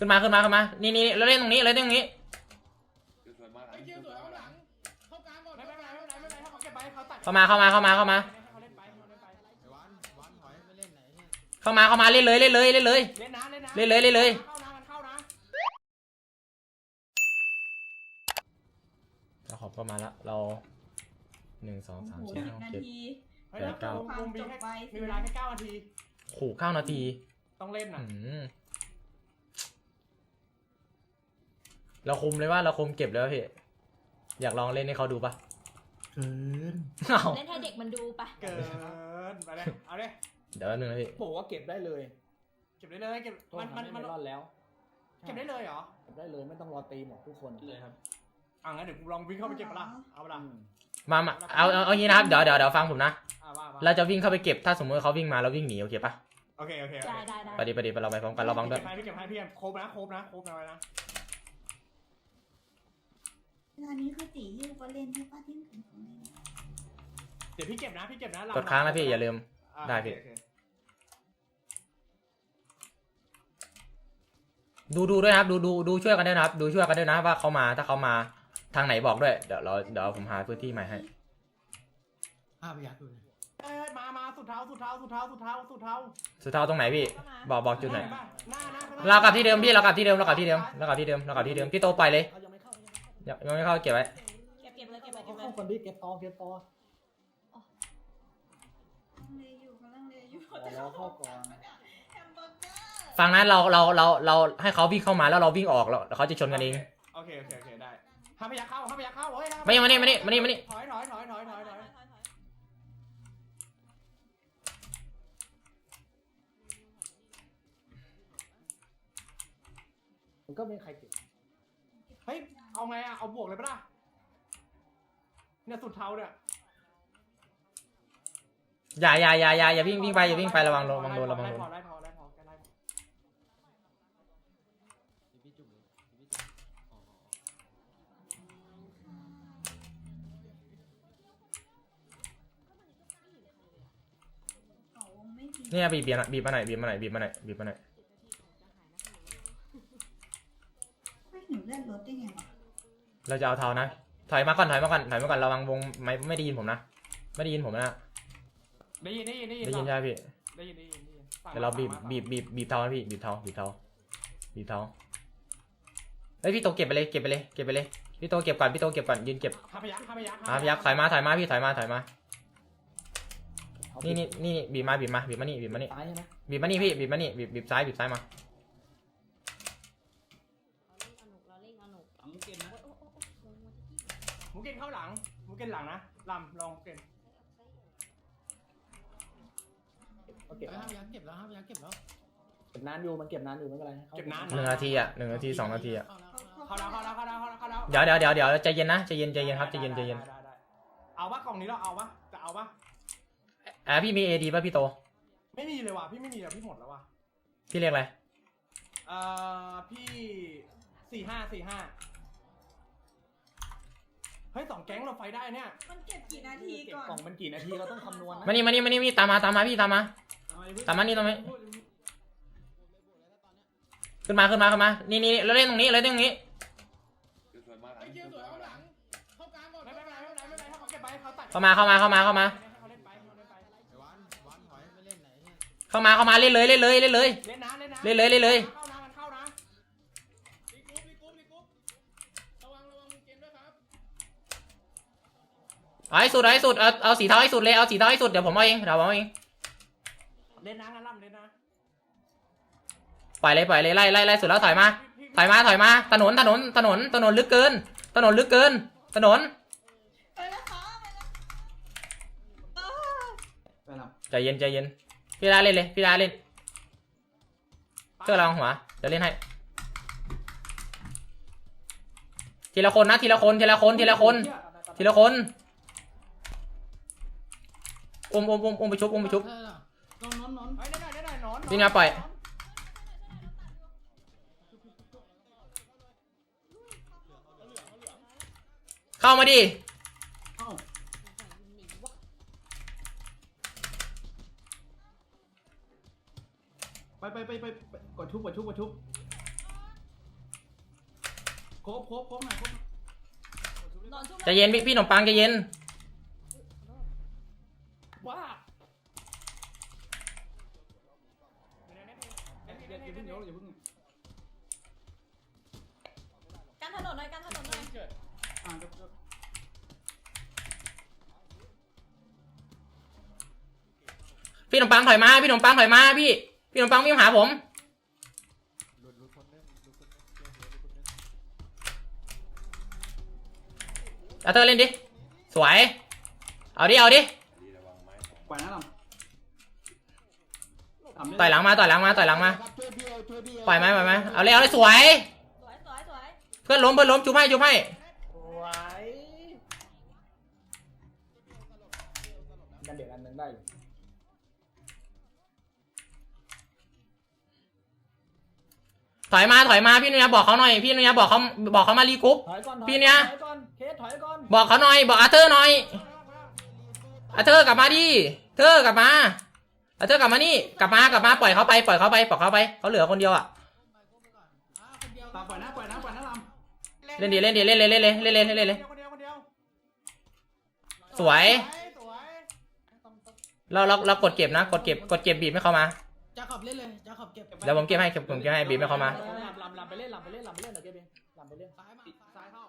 ขึ้นมาขึ้นมาขึ้นมา นี่นี่เราเล่นตรงนี้เราเล่นตรงนี้ สวยมากไอ้คิวสวยเอาหลัง เข้ากลางก่อนไม่เป็นไรไม่เป็นไรไม่เป็นไรถ้าเขาเก็บไปเขาตัดเข้ามาเข้ามาเข้ามาเข้ามา เขาเล่นไปเขาเล่นไปเข้ามาเข้ามาเล่นเลยเล่นเลยเล่นเลย เล่นนะเล่นนะเล่นเลยเล่นเลย เข้านะมันเข้านะเราขอบเข้ามาแล้วเราหนึ่งสองสามสี่ห้านาเจ็ด ทีเฮ้ยแปดเก้า วงมีแค่มีเวลาแค่เก้านาที ขู่เก้านาทีต้องเล่นอืน่ะม เราคุมเลยว่าเราคุมเก็บแล้วพี่อยากลองเล่นให้เขาดูปะเกินเอาเล่นให้เด็กมันดูปะเกินไปเลยเอาเลยเดี๋ยวแป๊บนึงนะพี่บอกว่าเก็บได้เลยเก็บได้เลยเก็บโทษมันทำมันให้มันไม่รอดแล้วเก็บได้เลยเหรอเก็บได้เลยไม่ต้องรอตีหมดทุกคนเลยครับอะงั้นเดี๋ยวกูลองวิ่งเข้าไปเก็บปะล่ะเอาปะล่ะอืมมามาเอาเอาเอางี้นะครับเดี๋ยวเดี๋ยวเดี๋ยวฟังผมนะอะว่าว่าเราจะวิ่งเข้าไปเก็บถ้าสมมติว่าเขาวิ่งมาเราวิ่งหนีโอเคปะโอเคโอเคโอเคได้ได้ได้ไปดิไปดิไปเราไปพร้อมกันระวังด้วยพี่เก็บให้พี่เก็บให้พี่เก็บครบนะครบนะครบนะไว้นะ เวลานี้คือตีฮิ้วก็เล่นที่ป้าเที่ยงคืนของเล่นเดี๋ยวพี่เก็บนะพี่เก็บนะกดค้างนะพี่อย่าลืม อะได้พี่ โอเคโอเคดูดูด้วยนะครับดูดูดูช่วยกันด้วยนะครับ ดูช่วยกันด้วยนะว่าเขามาถ้าเขามาทางไหนบอกด้วยเดี๋ยวเราเดี๋ยวผมหาพื้นที่ใหม่ให้ภาพยักษ์ดูเลยเอ้ยมามาสุดเท้าสุดเท้าสุดเท้าสุดเท้าสุดเท้าสุดท้ายตรงไหนพี่ บอกบอกจุดไหนหน้าหน้าหน้าเรากลับที่เดิมพี่เรากลับที่เดิมเรากลับที่เดิมเรากลับที่เดิมเรากลับที่เดิมพี่โตไปเลยเขา ยังไม่เข้ายังไม่เข้ายังยังไม่เข้าเก็บไว้เก็บเก็บเลยเก็บเลยเก็เขาบเลเข้ายคนที่เก็บตอเก็บตอลังเลอยู่กำลังเลอยู่แต่เราเข้าก่อนแฮมเบอร์เกอร์ฟังนั้นเราเราเราเราให้เขาวิ่งเข้ามาแล้วเราวิ่งออกแล้วเขาจะชนกันเอง โอเคโอเคโอเคได้ห้ามพยักเข้าห้ามพยักเข้าเฮ้ยห้มานี่มานี่มานี่มานี่มานี่ ถอยถอยถอยถอยถอยถอยมันก็ไม่มีใครเก็บเฮ้ย เอาไงอะเอาบวกเลยปะล่ะ เนี่ยสุดเท้าเนี่ยอย่าอย่าอย่าอย่าอย่าวิ่งวิ่งไปอย่าวิ่งไประวังระวังโดนระวังโดนไล่พอไล่พอไล่พอไล่พอเขาวงไม่ดีเนี่ยบีบบีบบีบมาหน่อยบีบมาหน่อยบีบมาหน่อยบีบมาหน่อย ไม่หนูเลื่อนรถได้ไงวะ เราจะเอาเท้านะ ถอยมาก่อนถอยมาก่อนถอยมาก่อนระวังวงไม่ไม่ได้ยินผมนะ ไม่ได้ยินผมนะ ได้ยินได้ยินได้ยินได้ยินใช่ไหมพี่ ได้ยินได้ยินได้ยินฝั่งเดี๋ยวเราบีบฝั่งบีบบีบบีบเท้านะพี่บีบเท้าบีบเท้าบีบเท้าเฮ้ยพี่โตเก็บไปเลยเก็บไปเลยเก็บไปเลย พี่โตเก็บก่อนพี่โตเก็บก่อนยืนเก็บห้ามพยักห้ามพยักอะพี่ยักษ์ถอยมาถอยมาพี่ถอยมาถอยมาเขานี่นี่นี่นี่บีบมาบีบมาบีบมานี่บีบมานี่ตายใช่ไหมบีบมานี่พี่บีบมานี่บีบบีบซ้ายบีบซ้ายมาเราเล่นเอาหนุก หมูเกนนะ หมูเกนเข้าหลังหมูเกนหลังนะลำลองหมูเกนเขาเก็บภาพยักษ์เก็บแล้วภาพยักษ์เก็บแล้วเก็บนานอยู่มันเก็บนานอยู่ไม่เป็นไรให้ขาเก็บนานหนึ่งนาทีอะหนึ่งนาทีสองนาทีอะเข้าแล้วเข้าแล้วเข้าแล้วเข้าแล้วเข้าแล้วเข้าแล้วเดี๋ยวเดี๋ยวเดี๋ยวเดี๋ยวใจเย็นนะใจเย็นใจเย็นครับใจเย็นใจเย็นได้ได้ได้เอาปะกล่องนี้เราเอาปะจะเอาปะอะพี่มีเอดีป่ะพี่โต ไม่มีเลยว่ะพี่ไม่มีแล้วพี่หมดแล้วว่ะพี่เรียกอะไรเอ่อพี่สี่ห้าสี่ห้า เฮ้ยสองแก๊งเราไฟได้เนี่ยมันเก็บกี่นาทีเก็บก่อนกล่องมันกี่นาทีเราต้องคำนวณนะมานี่มานี่มานี่มานี่ตามมาตามมาพี่ตามมา ตามมานี่ตามมา ขึ้นมาขึ้นมาขึ้นมา นี่นี่เราเล่นตรงนี้เราเล่นตรงนี้ สวยมากไอ้คิวสวยเอาหลัง เข้ากลางก่อนไม่เป็นไรไม่เป็นไรไม่เป็นไรถ้าเขาเก็บไปเขาตัดเข้ามาเข้ามาเข้ามาเข้ามา เขาเล่นไปเขาเล่นไปไอ้วันวันถอยไม่เล่นไหนเนี่ยเข้ามาเข้ามาเล่นเลยเล่นเลยเล่นเลย เล่นนะเล่นนะเล่นเลยเล่นเลย เข้านะมันเข้านะ รีกรุ๊ปรีกรุ๊ปรีกรุ๊ประวังระวังมือเกมด้วยครับ เอาให้สุดเอาให้สุดเอาเอาสีเทาให้สุดเลยเอาสีเทาให้สุดเดี๋ยวผมเอาเองเดี๋ยวผมเอาเองเล่นนะงั้นล่ำเล่นนะปล่อยเลยปล่อยเลยไล่ไล่ไล่สุดแล้วถอยมาพี่พี่ถอยมาถอยมาถนนถนนถนนถนนลึกเกิน ถนนลึกเกิน ถนนไปแล้วค่ะไปแล้วอ้าวไปแล้วใจเย็นใจเย็นพี่ดาเล่นเลยพี่ดาเล่นเชื่อเราหัวเดี๋ยวเล่นให้ทีละคนนะทีละคนทีละคนทีละคนทีละคน อุ้มอุ้มอุ้มอุ้มไปชุบอุ้มไปชุบเออน้องน้องน้องเฮ้ยเล่นหน่อยเล่นหน่อยหนอนพี่นาปล่อยเข้ามาดิเอ้าไปไปไปไปไปกดชุบกดชุบกดชุบโคบโคบโคบหน่อยโคบหน่อย นอนชุ่มใจเย็นพี่พี่ขนมปังใจเย็น ว่า อย่าอย่าเพิ่งเดี๋ยวอย่าเพิ่งกันถนนหน่อยกันถนนหน่อยเกิดอ่าเดี๋ยวเดี๋ยวพี่ขนมปังถอยมา พี่ขนมปังถอยมาพี่ พี่ขนมปังวิ่งมาหาผม เอาเธอเล่นดิ สวย เอาดิ เอาดิไปล่อยนะลำลำเน ต่อยหลังมาต่อยหลังมาต่อยหลังมาช่วยพี่เอาช่วยพี่ปล่อยไหมปล่อยไหมเอาเลยเอาเลยสวย สวยสวยสวยเพื่อนล้มเพื่อนล้มจุ๊บให้จุ๊บให้ไหวกันเด็กอันหนึงได้อยู่ถอยมาถอยมาพี่นุยาบอกเขาหน่อยพี่นุยาบอกเขาบอกเขามารีกรุ๊ปถอยก่อนถอพี่เนี่ยถอยก่อนเคสถอยก่อนบอกเขาหน่อยบอกอาเธอร์หน่อยอาเธอร์กลับมาดิเธอกลับมา อาเธอร์กลับมานี่กลับมากลับมาปล่อยเขาไปปล่อยเขาไปปล่อยเขาไปเขาเหลือคนเดียวอะอ่าคนเดียวลำปล่อยนะปล่อยนะปล่อยนะลำเล่นดิเล่นดิเล่นเลยเล่นเลยเล่นเลยเล่นเลยเล่นเลยคนเดียวคนเดียวสวยสวยเราเราเรากดเก็บนะกดเก็บกดเก็บบีบให้เขามาจะขับเล่นเลยจะขับเก็บเดี๋ยวผมเก็บให้เก็บผมเก็บให้บีบให้เขามาลำลำลำไปเล่นลำไปเล่นลำไปเล่นเดี๋ยวเก็บเองลำไปเล่นซ้ายมาซ้ายเข้า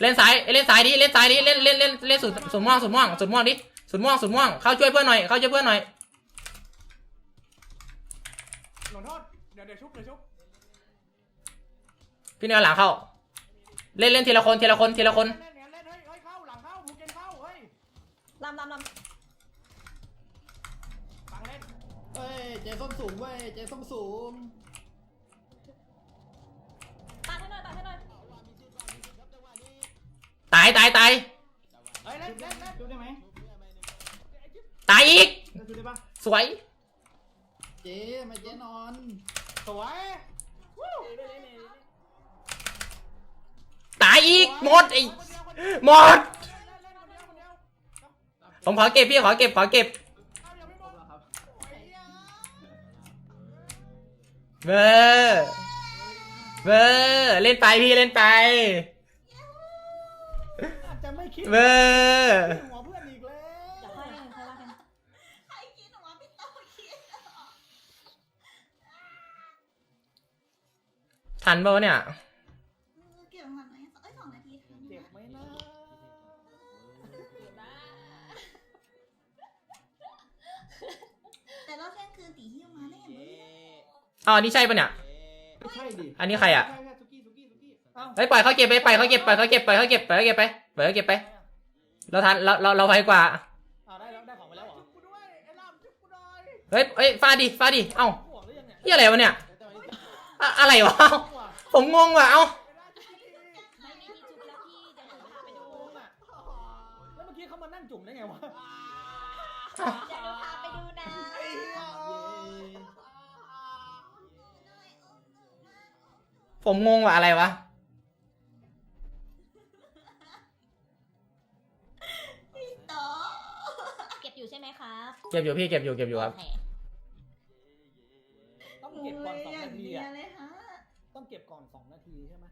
เล่นซ้ายเล่นซ้ายดิเล่นซ้ายดิเล่นเล่นเล่นเล่นสุดสุดม่วงสุดม่วงสุดม่วงดิสุดม่วงสุดม่วงเข้าช่วยเพื่อนหน่อยเข้าช่วยเพื่อนหน่อย หลงโทษเดี๋ยวเดี๋ยวชุบเดี๋ยวชุบพี่เนื้อหลังเข้า เล่นเล่นทีละคนทีละคนทีละคน เล่นเล่นเล่นเฮ้ยเฮ้ยเข้าหลังเข้ามูเกนเข้าเฮ้ยลำลำลำฟังเล่นเฮ้ยเจส้มสูงเว้ยเจส้มสูงตัดให้หน่อยตัดให้หน่อยตายตายตายเฮ้ยเล่นเล่นเล่นดูได้ไหมตายอีกดูได้ปะสวย เจมาเจนอน สวยวู้ตายอีกหมดไอ้คนเดียวคนเดียวหมดเล่นเล่นคนเดียวคนเดียวผมขอเก็บพี่ขอเก็บขอเก็บเอายังไม่หมดครับโอ้ยเหี้ยเบอร์เบอร์เล่นไปพี่เล่นไป อาจจะไม่คิดเบอร์ หัวเพื่อนอีกแล้ว เดี๋ยวค่อยค่อยว่ากัน ใครคิดหรอวะพี่โตคิด ทันป่าวะเนี่ย เกี่ยวกับไหนเอ้ยสองนาทีทันเจ็บไหมนะแต่รอบเที่ยงคืนตีหิ้วมาได้ยังไงอ๋อนี่ใช่ปะเนี่ย ไม่ใช่ดิอันนี้ใครอะ ใช่ใช่สุกี้สุกี้สุกี้เอ้าเฮ้ยปล่อยเขาเก็บไปปล่อยเขาเก็บปล่อยเขาเก็บปล่อยเขาเก็บปล่อยเขาเก็บไปปล่อยเขาเก็บไป เราทันเราเราเราไวกว่า เอาได้แล้วได้ของไปแล้วเหรอจุ๊บกูด้วยไอ้ลามจุ๊บกูหน่อยเฮ้ยเฮ้ยฟาดดิฟาดดิเอ้าห่วงหรือยังเนี่ยเหียอะไรวะเนี่ยแต่วันนี้ อะอะไรวะเอ้าผมงงว่ะเอ้าไม่มีที่จุดแล้วพี่เดี๋ยวหนูพาไปดูงงอะแล้วเมื่อกี้เขามานั่งจุ่มได้ไงวะเดี๋ยวหนูพาไปดูนะผมงงว่ะอะไรวะพี่โตเก็บอยู่ใช่ไหมครับเก็บอยู่พี่เก็บอยู่เก็บอยู่ครับโอเค ต้องเก็บก่อนสองนาทีโยอะย่งเดียวเลยฮะต้องเก็บก่อนสองนาทีใช่ไหม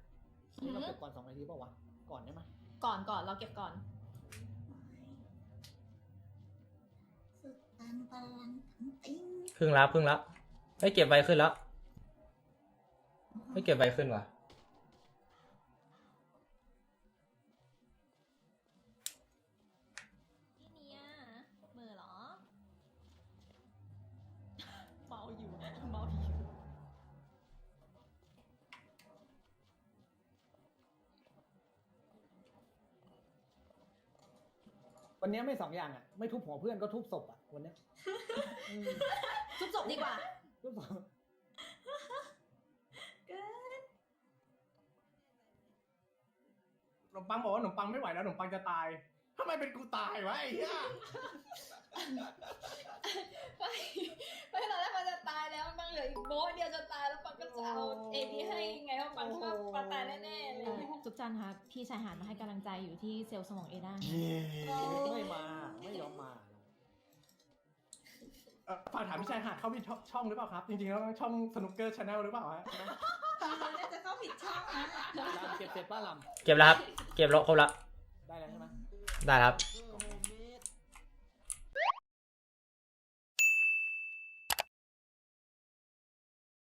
นี่เราเก็บก่อนสองนาทีเปล่าวะก่อนได้ไหมก่อนก่อนเราเก็บก่อน สุดตันตะลังทั้งติ้งครึ่งแล้วครึ่งแล้วเฮ้ยเก็บไวขึ้นแล้วเฮ้ยเก็บไวขึ้นว่ะ วันนี้ไม่สองอย่างอะ ไม่ทุบหัวเพื่อนก็ทุบศพอะวันเนี้ยอืมทุบศพดีกว่า ทุบศพขนมปังบอกว่าขนมปังไม่ไหวแล้วขนมปังจะตายทำไมเป็นกูตายวะไอ้เหี้ย ไม่ไม่ตอนแรกมันจะตายแล้วปังเหลืออีกโบะเดียวจะตายแล้วปังก็จะเอาเอดีให้ไงเพราะปังคิดว่าปังตายแน่ๆเลยทุกจันคะพี่ชายหาดมาให้กำลังใจอยู่ที่เซลล์สมองเอด้าไม่มาไม่ยอมมาเอ่อฝากถามพี่ชายหาดเขามีช่องหรือเปล่าครับ จริงๆแล้วช่องสนุกเกอร์ชาแนลหรือเปล่าฮะน่าจะเข้าผิดช่องนะลำเก็บเสร็จป้าลเก็บแล้วครับ เก็บแล้วครบแล้วำได้แล้วใช่ไหม ได้ครับเ